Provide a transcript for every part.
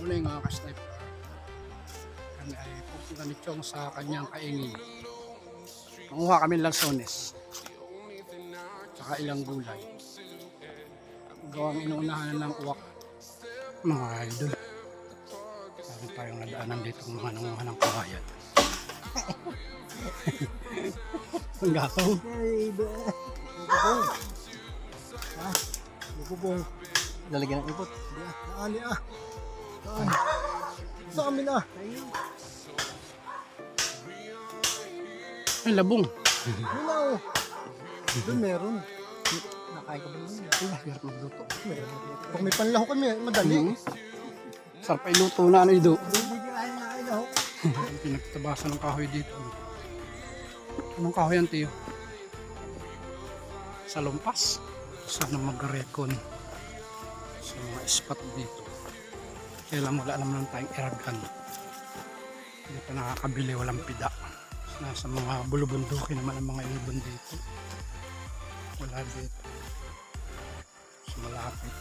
Muli mga ka-sniper. Kami ay pupunta ni Chong sa kanyang kaingin. Manguha kami ng lansones. Tsaka ilang gulay. Gawang inuunahan ng uwak. Mga idol. Sabi tayong nadaanan dito ng mga nanguha ng kawayan. Ang gatong. Ay, ba? Lalagyan ng ipot. Di ah, ah. Sa amin ah. Ay, labong. Yun na oh. Doon meron. Nakain ka ba nun? Ay, hirap magluto. Meron. Pag may panlaho kami, madali. Mhm. Sarap ay luto na ano na ay laho. Ang pinagtabasan ng kahoy dito. Anong kahoy yan, Tiyo? Sa lumpas. Sana mag-recon sa mga spot dito. Kailan wala naman tayong iragan. Hindi pa nakakabili, walang pida. Nasa mga bulubundukin naman ang mga ibon dito. Wala dito. So, malapit.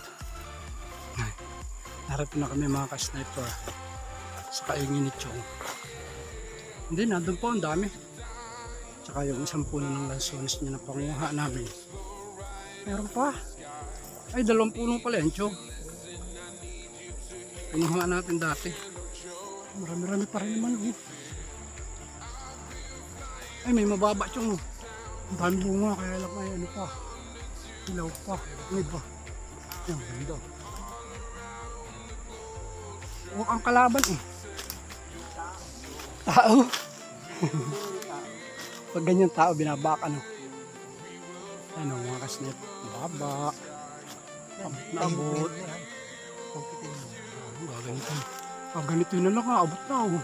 Narito na kami mga ka-sniper sa kaingin ni Chong. Hindi, nandun po ang dami. Tsaka yung isang puno ng lansones niya na panguha namin. Meron pa. Ay, dalawang puno pala yan, Chong. Pinuha natin dati. Marami-rami pa rin naman. Oh. Ay, may mababa, oh. Ang dami bunga, kaya lang ay ano pa. Ilaw pa. May ba? Yan, ganda. Huwag ang kalaban eh. Tao. Pag ganyan tao, binabak ano. Ano, mga kasnip. Baba. Abot na abot. Ano, ganito. Ah, ganito na lang ah, abot na oh.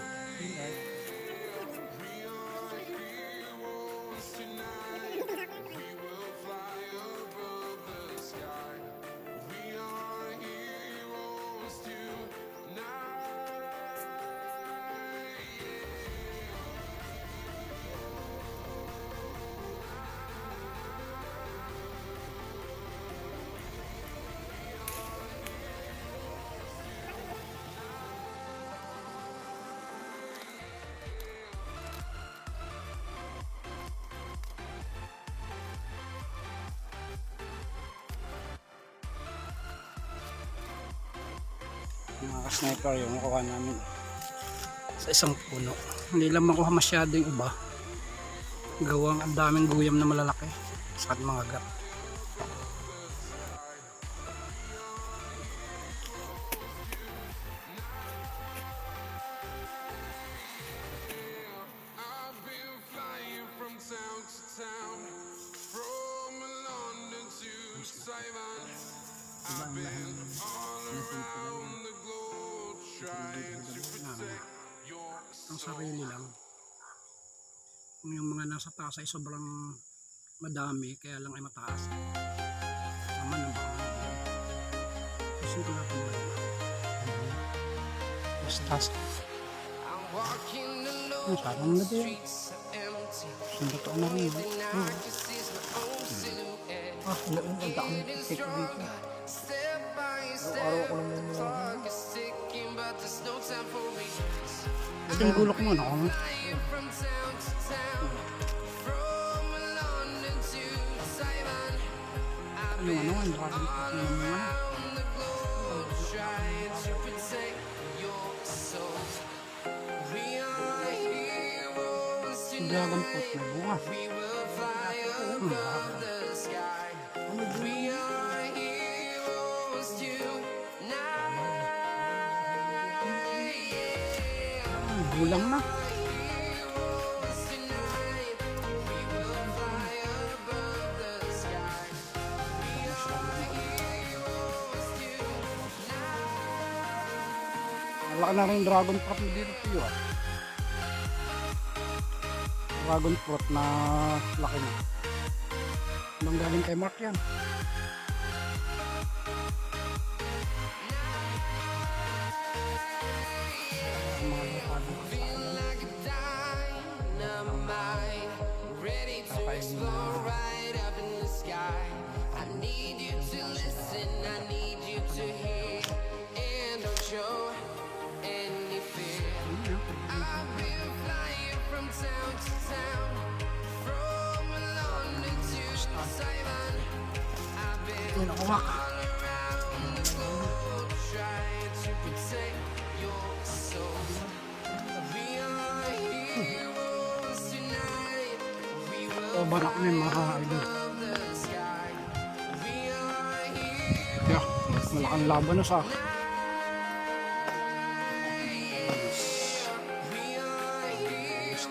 Mga ka-sniper yung nakuha namin. Sa isang puno. Hindi lang makuha masyado yung iba. Gawang ang daming guyam na malalaki sa ating mga gat namin ang sarili lang. Kung yung mga nasa taas ay sobrang madami kaya lang ay mataas. Naman ang baka kasi ko natin mo mas taas. Ang sarang na din. Ang totoo na rin. Hmm. Ah, ang dami. Take dito. Araw-araw ko lang yung ito yung gulok mo no? ano ang dragon fruit na mga Yung dragon fruit may bunga Hmm, Bulang na. Wala na rin dragon fruit mo dito tiyo ah. Dragon fruit na laki na. Anong galing kay Mark yan? May nakuha ka. O barak na yung mga idol. Yeah, malaking laban na sa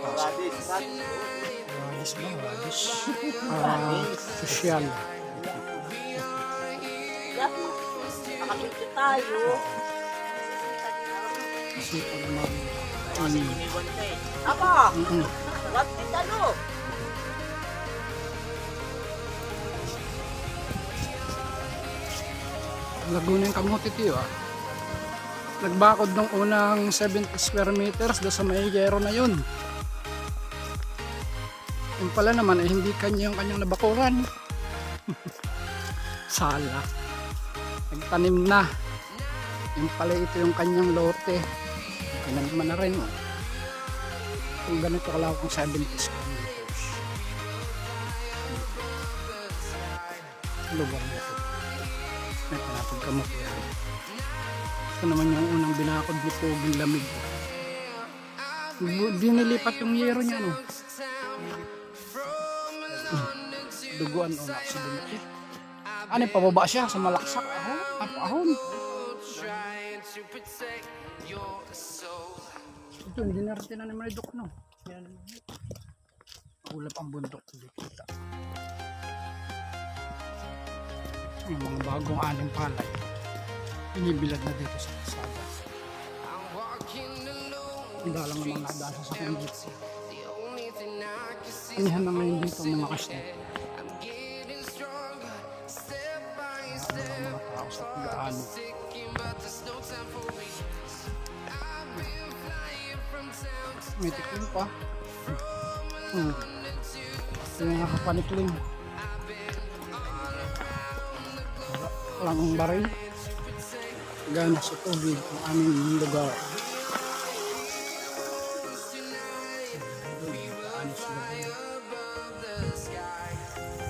Radis ba? Radis. Ah, sosyal. Nakakita tayo. Kasi pag mag... Ano, Iniwan na eh. Mm What is ano? Laguna yung kamote tiyo ah. Nagbakod ng unang 70 square meters doon sa may yero na yun. Yung pala naman ay hindi kanya yung kanyang nabakuran. Sala. Nagtanim na. Yung pala ito yung kanyang lote. Kinalima na rin. Oh. Kung ganito kalawak ang 70 square meters. Lugar na ito. May panatag kamot yan. Ito naman yung unang binakod ni Poging Lamig. Bu- Di nilipat yung yero niya, no? Hmm. Duguan o naksidente. Ano, pababa siya sa malaksak. Ahon, apahon. Ito, hindi na rin tinanim na duk, no? Yan. Ulap ang bundok. Kita. Yung mga bagong aning palay. Inibilad na dito sa kasada. Hindi lang naman nadaan sa sakyan dito. Anihan na ngayon dito ang mga kasya. May tikling pa. Hmm. Yung nakakapanikling. Walang baril. Gana sa tubig ang aming lugar.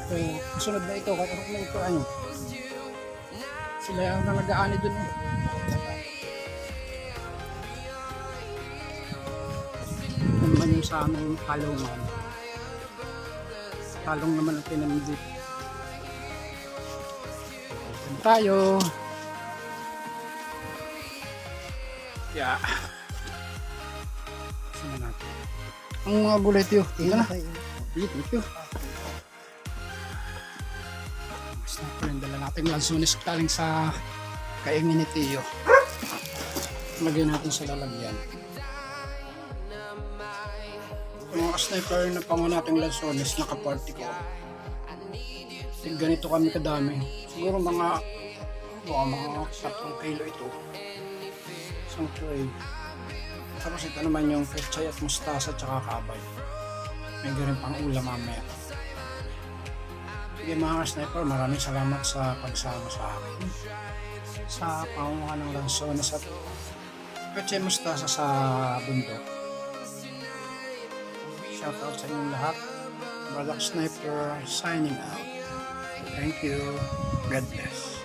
So, sunod na ito, katarok na ito, ano? Sila yung nalagaan dun eh. Naman yung sa aming kalungan. Kalong naman ang tinanim dito. Tayo. Yeah. Saan natin? Ang mga gulay tiyo. Tingnan na. Dito, dito. Basta po yung dala natin lansunis galing sa kaingin ni Tiyo. Lagyan natin sa lalagyan. Yung mga sniper na pango nating lansunis naka-party ko. Eh, Ganito kami kadami. Siguro mga baka mga 3 kilo ito. Isang tray. Tapos ito naman yung pechay at mustasa at saka kabay. May ganun pang ulam mamaya. Sige mga sniper, maraming salamat sa pagsama sa akin. Sa pangunguhan ng lansones at pechay mustasa sa bundok. Shoutout sa inyong lahat. Balak Sniper signing out. Thank you. God bless.